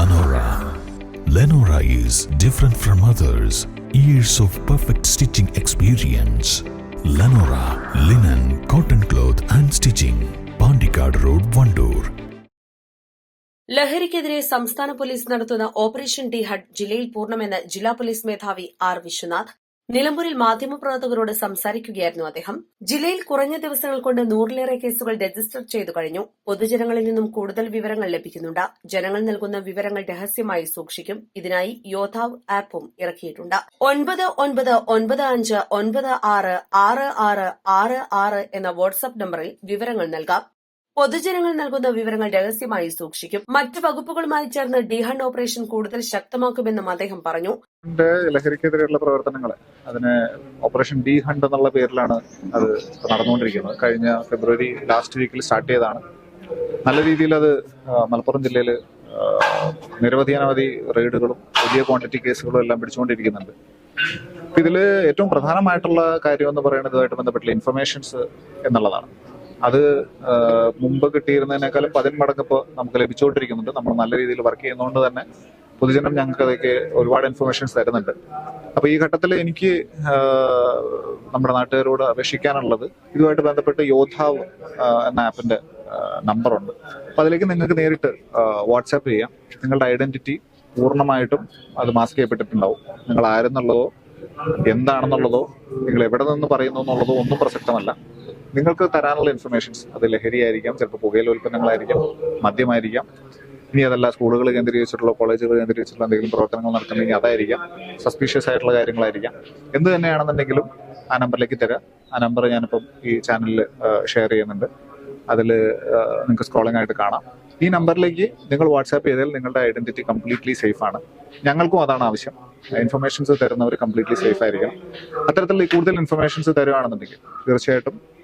Lenora. Lenora is different from others. Years of perfect stitching experience. Lenora linen, cotton cloth and stitching. Pandikad Road, Vandoor. ലഹരിക്കെതിരെ സംസ്ഥാന police നടത്തുന്ന operation D had ജില്ലയിൽ പൂർണമെന്ന് ജില്ലാ police മേധാവി R Vishwanath നിലമ്പൂരിൽ മാധ്യമപ്രവർത്തകരോട് സംസാരിക്കുകയായിരുന്നു അദ്ദേഹം. ജില്ലയിൽ കുറഞ്ഞ ദിവസങ്ങൾ കൊണ്ട് നൂറിലേറെ കേസുകൾ രജിസ്റ്റർ ചെയ്തു കഴിഞ്ഞു. പൊതുജനങ്ങളിൽ നിന്നും കൂടുതൽ വിവരങ്ങൾ ലഭിക്കുന്നുണ്ട്. ജനങ്ങൾ നൽകുന്ന വിവരങ്ങൾ രഹസ്യമായി സൂക്ഷിക്കും. ഇതിനായി യോദ്ധാവ് ആപ്പും ഇറക്കിയിട്ടുണ്ട്. ഒൻപത് ഒൻപത് ഒൻപത് അഞ്ച് ഒൻപത് ആറ് ആറ് ആറ് ആറ് ആറ് എന്ന വാട്സ്ആപ്പ് നമ്പറിൽ വിവരങ്ങൾ നൽകാം. പൊതുജനങ്ങൾ നൽകുന്ന വിവരങ്ങൾ രഹസ്യമായി സൂക്ഷിക്കും. മറ്റു വകുപ്പുകളുമായി ചേർന്ന് ഡിഹൺ ഓപ്പറേഷൻ കൂടുതൽ ശക്തമാക്കുമെന്നും അദ്ദേഹം പറഞ്ഞു. ലഹരിക്കെതിരെയുള്ള പ്രവർത്തനങ്ങൾ അതിന് ഓപ്പറേഷൻ ഡി ഹണ്ട് എന്നുള്ള പേരിലാണ് അത് നടന്നുകൊണ്ടിരിക്കുന്നത്. കഴിഞ്ഞ ഫെബ്രുവരി ലാസ്റ്റ് വീക്കിൽ സ്റ്റാർട്ട് ചെയ്തതാണ്. നല്ല രീതിയിൽ അത് മലപ്പുറം ജില്ലയിൽ നിരവധി അനവധി റെയ്ഡുകളും വലിയ ക്വാണ്ടിറ്റി കേസുകളും എല്ലാം പിടിച്ചുകൊണ്ടിരിക്കുന്നുണ്ട്. ഇതിൽ ഏറ്റവും പ്രധാനമായിട്ടുള്ള കാര്യം എന്ന് പറയുന്നത് ഇതുമായിട്ട് ബന്ധപ്പെട്ടുള്ള ഇൻഫർമേഷൻസ് എന്നുള്ളതാണ്. അത് മുമ്പ് കിട്ടിയിരുന്നതിനേക്കാളും പതിന്മടങ്ങ് ഇപ്പോൾ നമുക്ക് ലഭിച്ചുകൊണ്ടിരിക്കുന്നുണ്ട്. നമ്മൾ നല്ല രീതിയിൽ വർക്ക് ചെയ്യുന്നതുകൊണ്ട് തന്നെ പൊതുജനം ഞങ്ങൾക്ക് അതൊക്കെ ഒരുപാട് ഇൻഫർമേഷൻസ് തരുന്നുണ്ട്. അപ്പൊ ഈ ഘട്ടത്തിൽ എനിക്ക് നമ്മുടെ നാട്ടുകാരോട് അപേക്ഷിക്കാനുള്ളത് ഇതുമായിട്ട് ബന്ധപ്പെട്ട് യോദ്ധാവ് എന്ന ആപ്പിന്റെ നമ്പറുണ്ട്. അപ്പൊ അതിലേക്ക് നിങ്ങൾക്ക് നേരിട്ട് വാട്സാപ്പ് ചെയ്യാം. നിങ്ങളുടെ ഐഡന്റിറ്റി പൂർണമായിട്ടും അത് മാസ്ക് ചെയ്യപ്പെട്ടിട്ടുണ്ടാവും. നിങ്ങൾ ആരെന്നുള്ളതോ എന്താണെന്നുള്ളതോ നിങ്ങൾ എവിടെ നിന്ന് പറയുന്നു എന്നുള്ളതോ ഒന്നും പ്രസക്തമല്ല. നിങ്ങൾക്ക് തരാനുള്ള ഇൻഫർമേഷൻസ് അത് ലഹരിയായിരിക്കാം ചിലപ്പോൾ പുകയില ഉൽപ്പന്നങ്ങളായിരിക്കാം മദ്യമായിരിക്കാം. ഇനി അതല്ല സ്കൂളുകൾ കേന്ദ്രീകരിച്ചിട്ടുള്ള കോളേജുകൾ കേന്ദ്രീകരിച്ചിട്ടുള്ള എന്തെങ്കിലും പ്രവർത്തനങ്ങൾ നടക്കുന്നുണ്ടെങ്കിൽ അതായിരിക്കാം. സസ്പീഷ്യസ് ആയിട്ടുള്ള കാര്യങ്ങളായിരിക്കാം. എന്ത് തന്നെയാണെന്നുണ്ടെങ്കിലും ആ നമ്പറിലേക്ക് തരാം. ആ നമ്പർ ഞാനിപ്പം ഈ ചാനലിൽ ഷെയർ ചെയ്യുന്നുണ്ട്. അതിൽ നിങ്ങൾക്ക് സ്ക്രോളിംഗ് ആയിട്ട് കാണാം. ഈ നമ്പറിലേക്ക് നിങ്ങൾ വാട്സാപ്പ് ചെയ്താൽ നിങ്ങളുടെ ഐഡന്റിറ്റി കംപ്ലീറ്റ്ലി സേഫ് ആണ്. ഞങ്ങൾക്കും അതാണ് ആവശ്യം. ഇൻഫർമേഷൻസ് തരുന്നവർ കംപ്ലീറ്റ്ലി സേഫ് ആയിരിക്കണം. അത്തരത്തിലുള്ള കൂടുതൽ ഇൻഫർമേഷൻസ് തരുവാണെന്നുണ്ടെങ്കിൽ തീർച്ചയായിട്ടും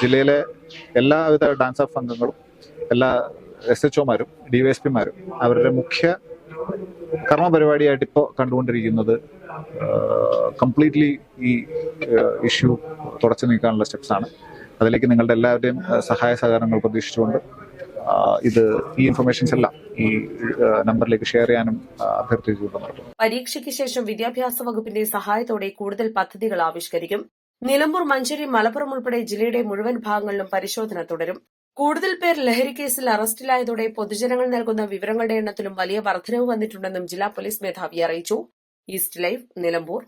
ജില്ലയിലെ എല്ലാവിധ ഡാൻസ് ഓഫ് അംഗങ്ങളും എല്ലാ എസ് എച്ച് ഒമാരും ഡി വൈ എസ് പിമാരും അവരുടെ മുഖ്യ കർമ്മ പരിപാടിയായിട്ട് ഇപ്പോൾ കണ്ടുകൊണ്ടിരിക്കുന്നത് കംപ്ലീറ്റ്ലി ഈ ഇഷ്യൂ തുടച്ചു നീക്കാനുള്ള സ്റ്റെപ്സാണ് അതിലേക്ക് നിങ്ങളുടെ എല്ലാവരുടെയും സഹായ സഹകരണങ്ങൾ പ്രതീക്ഷിച്ചുകൊണ്ട് ഇത് ഈ ഇൻഫർമേഷൻസ് എല്ലാം ഈ നമ്പറിലേക്ക് ഷെയർ ചെയ്യാനും അഭ്യർത്ഥിച്ചുകൊണ്ട് പരീക്ഷയ്ക്ക് ശേഷം വിദ്യാഭ്യാസ വകുപ്പിന്റെ സഹായത്തോടെ കൂടുതൽ പദ്ധതികൾ ആവിഷ്കരിക്കും. നിലമ്പൂർ മഞ്ചേരി മലപ്പുറം ഉൾപ്പെടെ ജില്ലയുടെ മുഴുവൻ ഭാഗങ്ങളിലും പരിശോധന തുടരും. കൂടുതൽ പേർ ലഹരിക്കേസിൽ അറസ്റ്റിലായതോടെ പൊതുജനങ്ങൾ നൽകുന്ന വിവരങ്ങളുടെ എണ്ണത്തിലും വലിയ വർധനവ് വന്നിട്ടുണ്ടെന്നും ജില്ലാ പോലീസ് മേധാവി അറിയിച്ചു. East life Nilambur.